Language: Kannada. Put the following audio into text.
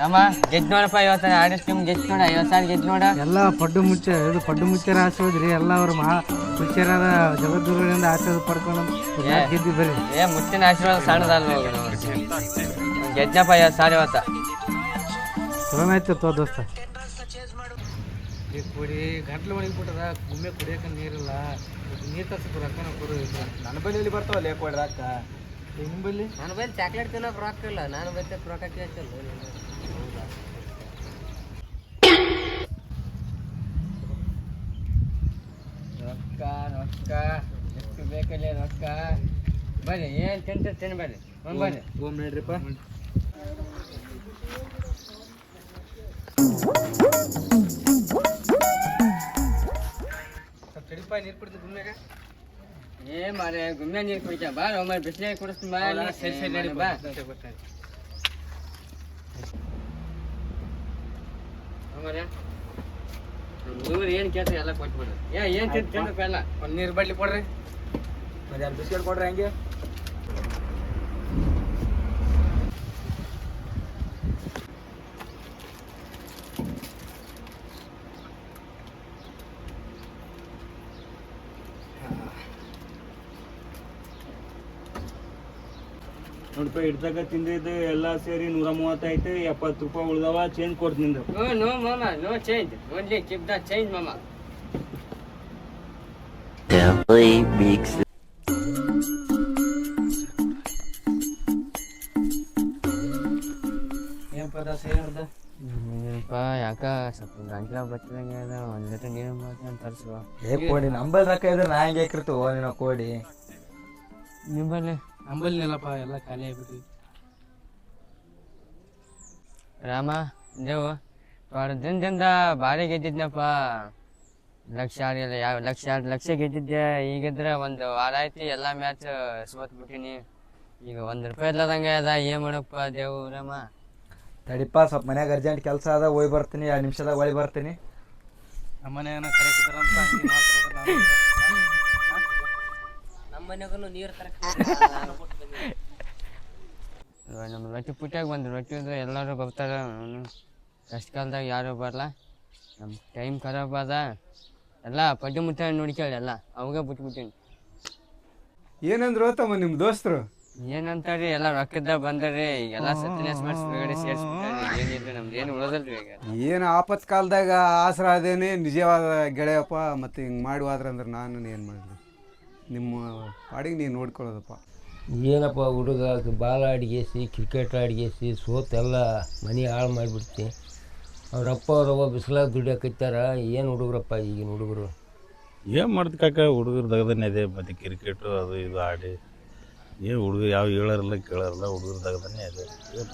ರಾಮ ಗೆದ್ದು ನೋಡಪ್ಪ ಇವತ್ತು ಆಡಿಸ್ ಟೀಮ್ ಗೆದ್ದು ನೋಡ ಐವತ್ತು ಸಾವಿರ ಗೆದ್ದು ನೋಡ. ಎಲ್ಲ ಪಡ್ಡು ಮುಚ್ಚ ಇದು ಪಡ್ಡು ಮುಚ್ಚರ ಆಸೋದ್ರಿ ಎಲ್ಲ ಅವ್ರ ಮಹಾ ಮುಚ್ಚರಾದ ಜಗದ್ಗುರುಗಳಿಂದ ಆಶೀರ್ವಾದ ಪಡ್ಕೊಂಡು ಗೆದ್ದಿ ಬರ್ರಿ. ಏ ಮುಚ್ಚಿನ ಆಶೀರ್ವಾದ ಸಣ್ಣದಲ್ಲ ಗೆದ್ದಪ್ಪ ಐವತ್ತು ಸಾವಿರ ಇವತ್ತು. ಚಲೋನಾಯ್ತು ತೋ ದೋಸ್ತ. ಈ ಕುಡಿ ಗಂಟ್ಲು ಒಣಗಿಬಿಟ್ಟದ ಗುಮ್ಮೆ ಕುಡಿಯಕ್ಕೆ ನೀರಿಲ್ಲ. ನೀರು ತರ್ಸಕ್ಕೆ ರೊಕ್ಕನ ಕೊಡು. ನನ್ನ ಬಳಿಯಲ್ಲಿ ಬರ್ತಾವಲ್ಲ ಕೊಡಿ ರೊಕ್ಕ ನಾನು ನನ್ನ ಬೈಲ್ ಚಾಕ್ಲೇಟ್ ತಿನ್ನೋಕೆ ರೊಕ್ಕ ಇಲ್ಲ. ನಾನು ಬೈತಕ್ಕೆ ರೊಕ್ಕ ಕೇಳ್ತಿಲ್ಲ. ರೊಕ್ಕ ರೊಕ್ಕ. ಎಷ್ಟು ಬೇಕಲ್ಲ ರೊಕ್ಕ? ಬನ್ನಿ ಏನು ತಿಂತ ತಿನ್ ಬನ್ನಿ. ಒಂದು ಬರ್ರಿ ಓಮ್ ಸ್ವಲ್ಪ ತಡಿಪ ನೀರು ಕುಡಿದು ಗುಮ್ಮೆಗ ಏ ಮಾರೆ ಗುಮ್ಮೆ ನೀರು ಕುಡಿತ ಬಾ ಒಮ್ಮೆ ಬಿಸಿಲಾಗ ಕುಡಿಸ್ತೀನಿ ಬಾ ನೀ. ಸರಿ ಸರಿ ನಡಿ ಬಾ. ಬಾ. ಆಮೇಲೆ ಹುಡುಗರು ಏನು ಕೇಳ್ತಾರೆ ಎಲ್ಲ ಕೊಟ್ಬಿಡ್ರಿ ಏ ಏನು ತಿಂತ ತಿನ್ನಪ್ಪ ಎಲ್ಲ? ಒಂದು ನೀರು ಬಡ್ಲಿ ಕೊಡ್ರಿ. ಮತ್ತೆ ಬಿಸ್ಕೆಟ್ ಕೊಡ್ರಿ ಹಂಗೆ. ನೋಡಪ್ಪ ಇಡ್ತಾಗ ತಿಂದಿದ್ದು ಎಲ್ಲ ಸೇರಿ ನೂರ ಮೂವತ್ತೈತೆ ಎಪ್ಪತ್ತು ರೂಪಾಯಿ ಉಳ್ದವ ಚೇಂಜ್ ಕೊಡ್ತೀನಿ ನಿಂದು. ನೋ ನೋ ಮಾಮ no change only keep the change ಮಾಮ. ಏನು ಏನಪ್ಪ ಯಾಕ? ಸ್ವಲ್ಪ ಗಂಟ್ಲ ಬಚ್ಚದಂಗೆ ಅದ ಒಂದು ಲೀಟರ್ ನೀರು ಮಾಡ್ಕೊಂಡು ತರಿಸುವ ಏ ಕೋಡಿ ನಂಬಲ್ ರೊಕ್ಕ ಇದ್ರೆ ನಾ ಹೆಂಗೆ ನೀನು ಕೋಡಿ. ನಿಂಬಲ್ಲಿ. ನಂಬಲ್ಲಿಲ್ಲಪ್ಪ ಎಲ್ಲ ಖಾಲಿ ಆಗ್ಬಿಟ್ಟು ರಾಮ ದೇವು ದಿನದಿಂದ ಭಾರಿ ಗೆದ್ದಿದ್ನಪ್ಪ. ಲಕ್ಷ ಆಡಿಲ್ಲ ಯಾವ ಲಕ್ಷ ಎರಡು ಲಕ್ಷ ಗೆದ್ದಿದ್ದೆ. ಈಗಿದ್ರೆ ಒಂದು ವಾರ ಆಯ್ತು ಎಲ್ಲ ಮ್ಯಾಚ್ ಸೋತ್ ಬಿಟ್ಟಿನಿ ಈಗ ಒಂದು ರೂಪಾಯಿ ಇಲ್ಲದಂಗೆ ಅದ. ಏನು ಮಾಡಪ್ಪ ದೇವು ರಾಮ? ತಡಿಪ್ಪ ಸ್ವಲ್ಪ ಮನ್ಯಾಗ ಅರ್ಜೆಂಟ್ ಕೆಲಸ ಅದ ಹೋಗಿ ಬರ್ತೀನಿ. ಎರಡು ನಿಮಿಷದಾಗ ಹೋಗಿ ಬರ್ತೀನಿ. ನಮ್ಮ ಮನೆಯನ್ನ ಮನೆಗೂ ನೀರು ನಮ್ಮ ರೊಟ್ಟಿ ಪುಟ್ಟಾಗ ಬಂದು ರೊಟ್ಟಿ ಅಂದ್ರೆ ಎಲ್ಲರೂ ಬರ್ತಾರೆ. ಕಷ್ಟ ಕಾಲದಾಗ ಯಾರು ಬರಲ್ಲ. ನಮ್ಮ ಟೈಮ್ ಖರಾಬ್ ಅದ ಎಲ್ಲ ಪಡ್ಡಿ ಮುಟ್ಟ ನೋಡ್ಕೊಳ್ಳಿ ಎಲ್ಲ. ಅವಾಗ ಬಿಟ್ಬಿಟ್ಟಿನಿ ಏನಂದ್ರು ತಮ್ಮ ನಿಮ್ಮ ದೋಸ್ತರು? ಏನಂತಾರಿ ಎಲ್ಲ ರೊಕ್ಕದ ಬಂದರಿ. ಎಲ್ಲ ಸತ್ಯನಾಶ ಮಾಡಿಸಿ ಬೇಗಡೆ ಸೇರಿಸ್ಬಿಟ್ಟಾರಿ. ಏನಿಲ್ಲ ನಮ್ದು ಏನು ಉಳಿದಲ್ರಿ ಈಗ? ಏನು ಆಪತ್ ಕಾಲದಾಗ ಆಸರ ಅದೇನೆ ನಿಜವಾದ ಗೆಳೆಯಪ್ಪ ಮತ್ತು ಹಿಂಗೆ ಮಾಡುವಾದ್ರೆ ಅಂದ್ರೆ ನಾನು ಏನು ಮಾಡಲಿ? ನಿಮ್ಮ ಪಾಡಿಗೆ ನೀವು ನೋಡ್ಕೊಳ್ಳೋದಪ್ಪ. ಏನಪ್ಪ ಹುಡುಗ ಬಾಲ್ ಆಡಿಗೆಸಿ ಕ್ರಿಕೆಟ್ ಆಡಿಗೆಸಿ ಸೋತೆಲ್ಲ ಮನೆ ಹಾಳು ಮಾಡಿಬಿಡ್ತಿ. ಅವ್ರಪ್ಪ ಅವ್ರವ್ವ ಬಿಸಿಲಾಗ ದುಡಿಯಾಕೈತಾರ ಏನು ಹುಡುಗರಪ್ಪ ಈಗಿನ ಹುಡುಗರು? ಏನು ಮಾಡ್ತ ಕಾಕ ಹುಡುಗರು ದಗದನೆ ಇದೆ ಮತ್ತು ಕ್ರಿಕೆಟು ಅದು ಇದು ಆಡಿ. ಏನು ಹುಡುಗ ಯಾವ ಹೇಳೋರಿಲ್ಲ ಕೇಳೋರಿಲ್ಲ ಹುಡುಗರು ದಗದನೆ ಇದೆ. ಏನು